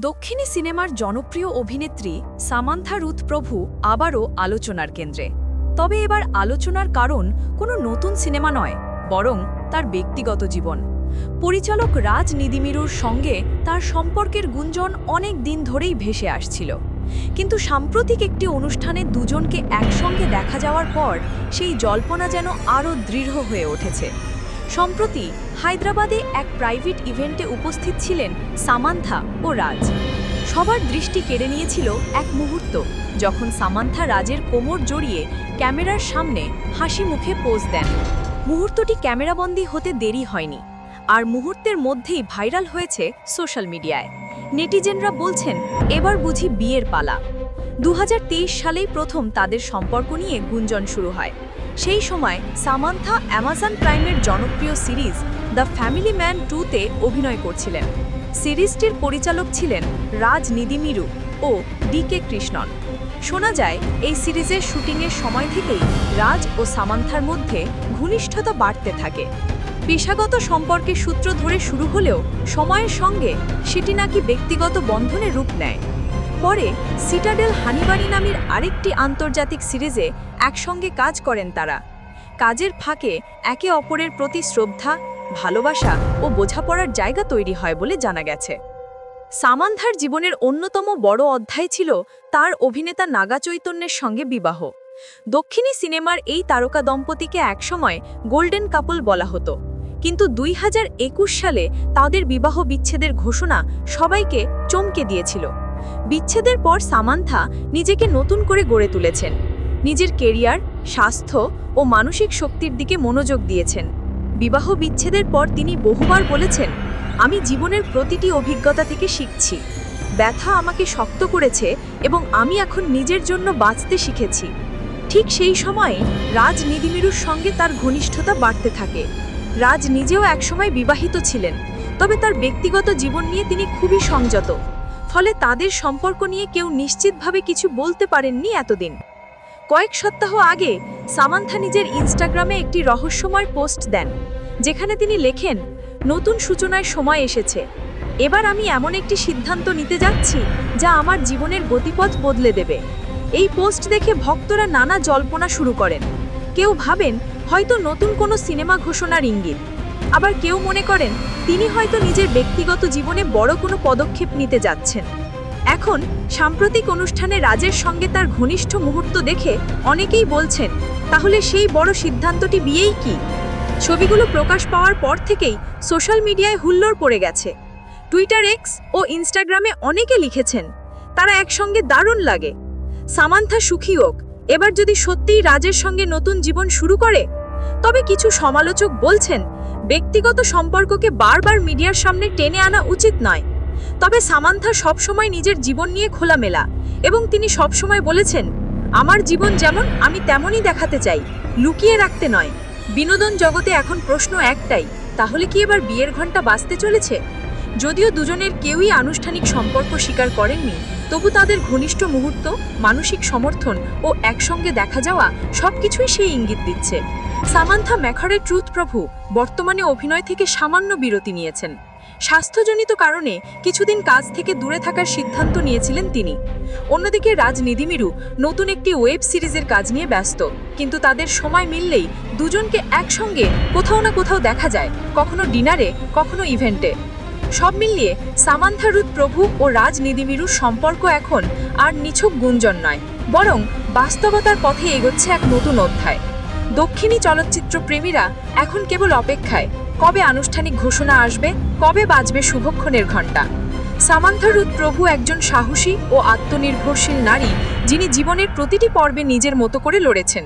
দক্ষিণী সিনেমার জনপ্রিয় অভিনেত্রী সামান্থা রুথ প্রভু আবারও আলোচনার কেন্দ্রে। তবে এবার আলোচনার কারণ কোনো নতুন সিনেমা নয়, বরং তার ব্যক্তিগত জীবন। পরিচালক রাজ নিদিমিরুর সঙ্গে তার সম্পর্কের গুঞ্জন অনেক দিন ধরেই ভেসে আসছিল। কিন্তু সাম্প্রতিক একটি অনুষ্ঠানে দুজনকে একসঙ্গে দেখা যাওয়ার পর সেই জল্পনা যেন আরও দৃঢ় হয়ে উঠেছে। সম্প্রতি হায়দ্রাবাদে এক প্রাইভেট ইভেন্টে উপস্থিত ছিলেন সামান্থা ও রাজ। সবার দৃষ্টি কেড়ে নিয়েছিল এক মুহূর্ত, যখন সামান্থা রাজের কোমর জড়িয়ে ক্যামেরার সামনে হাসি মুখে পোজ দেন। মুহূর্তটি ক্যামেরাবন্দি হতে দেরি হয়নি, আর মুহূর্তের মধ্যেই ভাইরাল হয়েছে সোশ্যাল মিডিয়ায়। নেটিজেনরা বলছেন, এবার বুঝি বিয়ের পালা। দু হাজার তেইশ সালেই প্রথম তাদের সম্পর্ক নিয়ে গুঞ্জন শুরু হয়। সেই সময় সামান্থা অ্যামাজন প্রাইমের জনপ্রিয় সিরিজ দ্য ফ্যামিলি ম্যান টুতে অভিনয় করছিলেন। সিরিজটির পরিচালক ছিলেন রাজ নিদিমিরু ও ডি কে কৃষ্ণন। শোনা যায়, এই সিরিজের শুটিংয়ের সময় থেকেই রাজ ও সামান্থার মধ্যে ঘনিষ্ঠতা বাড়তে থাকে। পেশাগত সম্পর্কের সূত্র ধরে শুরু হলেও সময়ের সঙ্গে সেটি নাকি ব্যক্তিগত বন্ধনে রূপ নেয়। পরে সিটাডেল হানিবাড়ি নামের আরেকটি আন্তর্জাতিক সিরিজে একসঙ্গে কাজ করেন তারা। কাজের ফাঁকে একে অপরের প্রতি শ্রদ্ধা, ভালোবাসা ও বোঝাপড়ার জায়গা তৈরি হয় বলে জানা গেছে। সামান্থার জীবনের অন্যতম বড় অধ্যায় ছিল তার অভিনেতা নাগা চৈতন্যের সঙ্গে বিবাহ। দক্ষিণী সিনেমার এই তারকা দম্পতিকে একসময় গোল্ডেন কাপল বলা হতো। কিন্তু দুই হাজার একুশ সালে তাদের বিবাহ বিচ্ছেদের ঘোষণা সবাইকে চমকে দিয়েছিল। বিচ্ছেদের পর সামান্থা নিজেকে নতুন করে গড়ে তুলেছেন। নিজের কেরিয়ার, স্বাস্থ্য ও মানসিক শক্তির দিকে মনোযোগ দিয়েছেন। বিবাহ বিচ্ছেদের পর তিনি বহুবার বলেছেন, আমি জীবনের প্রতিটি অভিজ্ঞতা থেকে শিখছি। ব্যথা আমাকে শক্ত করেছে এবং আমি এখন নিজের জন্য বাঁচতে শিখেছি। ঠিক সেই সময়ে রাজ নিদিমিরুর সঙ্গে তার ঘনিষ্ঠতা বাড়তে থাকে। রাজ নিজেও একসময় বিবাহিত ছিলেন, তবে তার ব্যক্তিগত জীবন নিয়ে তিনি খুবই সংযত। ফলে তাদের সম্পর্ক নিয়ে কেউ নিশ্চিতভাবে কিছু বলতে পারেননি এতদিন। কয়েক সপ্তাহ আগে সামান্থা নিজের ইনস্টাগ্রামে একটি রহস্যময় পোস্ট দেন, যেখানে তিনি লেখেন, নতুন সূচনায় সময় এসেছে। এবার আমি এমন একটি সিদ্ধান্ত নিতে যাচ্ছি যা আমার জীবনের গতিপথ বদলে দেবে। এই পোস্ট দেখে ভক্তরা নানা জল্পনা শুরু করেন। কেউ ভাবেন, হয়তো নতুন কোনো সিনেমা ঘোষণার ইঙ্গিত। আবার কেউ মনে করেন তিনি হয়তো নিজের ব্যক্তিগত জীবনে বড় কোনো পদক্ষেপ নিতে যাচ্ছেন। এখন সাম্প্রতিক অনুষ্ঠানে রাজের সঙ্গে তার ঘনিষ্ঠ মুহূর্ত দেখে অনেকেই বলছেন, তাহলে সেই বড় সিদ্ধান্তটি বিয়েই কি? ছবিগুলো প্রকাশ পাওয়ার পর থেকেই সোশ্যাল মিডিয়ায় হুল্লোড় পড়ে গেছে। টুইটার এক্স ও ইনস্টাগ্রামে অনেকে লিখেছেন, তারা একসঙ্গে দারুণ লাগে। সামান্থা সুখী হোক। এবার যদি সত্যিই রাজের সঙ্গে নতুন জীবন শুরু করে, তবে কিছু সমালোচক বলছেন ব্যক্তিগত সম্পর্ককে বারবার মিডিয়ার সামনে টেনে আনা উচিত নয়। তবে সামান্থা সবসময় নিজের জীবন নিয়ে খোলামেলা এবং তিনি সবসময় বলেছেন, আমার জীবন যেমন আমি তেমনই দেখাতে চাই, লুকিয়ে রাখতে নয়। বিনোদন জগতে এখন প্রশ্ন একটাই, তাহলে কি এবার বিয়ের ঘণ্টা বাজতে চলেছে? যদিও দুজনের কেউই আনুষ্ঠানিক সম্পর্ক স্বীকার করেননি তবু তাদের ঘনিষ্ঠ মুহূর্ত, মানসিক সমর্থন ও একসঙ্গে দেখা যাওয়া সবকিছুই সেই ইঙ্গিত দিচ্ছে। সামান্থা ম্যাখারের ট্রুথ প্রভু বর্তমানে অভিনয় থেকে সামান্য বিরতি নিয়েছেন। স্বাস্থ্যজনিত কারণে কিছুদিন কাজ থেকে দূরে থাকার সিদ্ধান্ত নিয়েছিলেন তিনি। অন্যদিকে রাজ নিদিমিরু নতুন একটি ওয়েব সিরিজের কাজ নিয়ে ব্যস্ত, কিন্তু তাদের সময় মিললেই দুজনকে একসঙ্গে কোথাও না কোথাও দেখা যায়, কখনো ডিনারে, কখনো ইভেন্টে। সব মিলিয়ে সামান্থা রুথ প্রভু ও রাজ নিদিমিরুর সম্পর্ক এখন আর নিছক গুঞ্জন নয়, বরং বাস্তবতার পথে এগোচ্ছে এক নতুন অধ্যায়। দক্ষিণী চলচ্চিত্র প্রেমীরা এখন কেবল অপেক্ষায়, কবে আনুষ্ঠানিক ঘোষণা আসবে, কবে বাজবে শুভক্ষণের ঘণ্টা। সামান্থা রুথ প্রভু একজন সাহসী ও আত্মনির্ভরশীল নারী, যিনি জীবনের প্রতিটি পর্বে নিজের মতো করে লড়েছেন।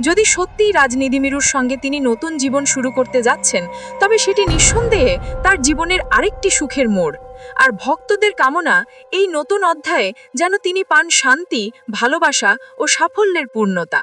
যদি সত্যিই রাজনীতি মিরুর সঙ্গে তিনি নতুন জীবন শুরু করতে যাচ্ছেন, তবে সেটি নিঃসন্দেহে তার জীবনের আরেকটি সুখের মোড়। আর ভক্তদের কামনা এই নতুন অধ্যায়ে যেন তিনি পান শান্তি, ভালোবাসা ও সাফল্যের পূর্ণতা।